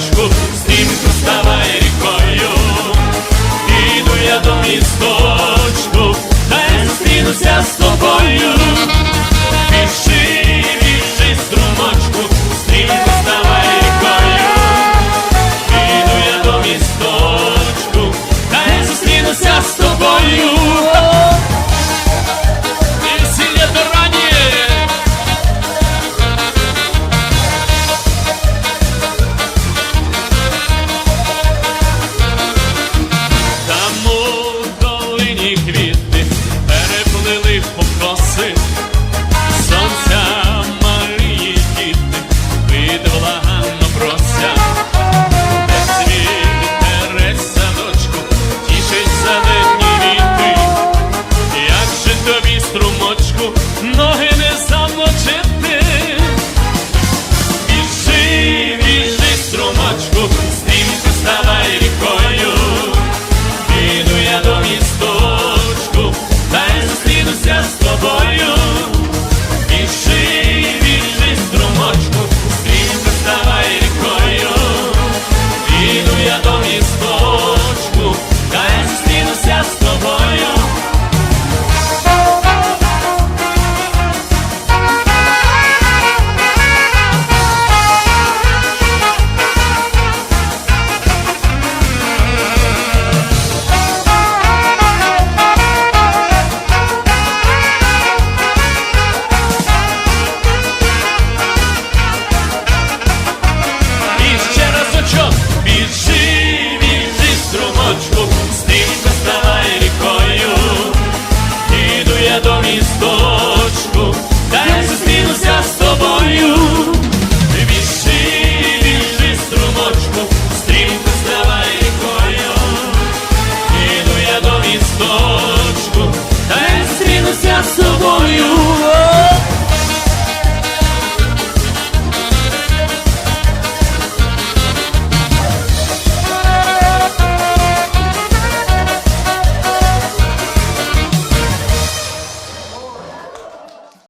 струмочку, стрімко ставай рікою. Іду я до місточку, та й зустрінуся з тобою. роси, сонця Марії діти, відвлаганно прося, де світ береться садочку, тішиться день як же тобі струмочку, ноги.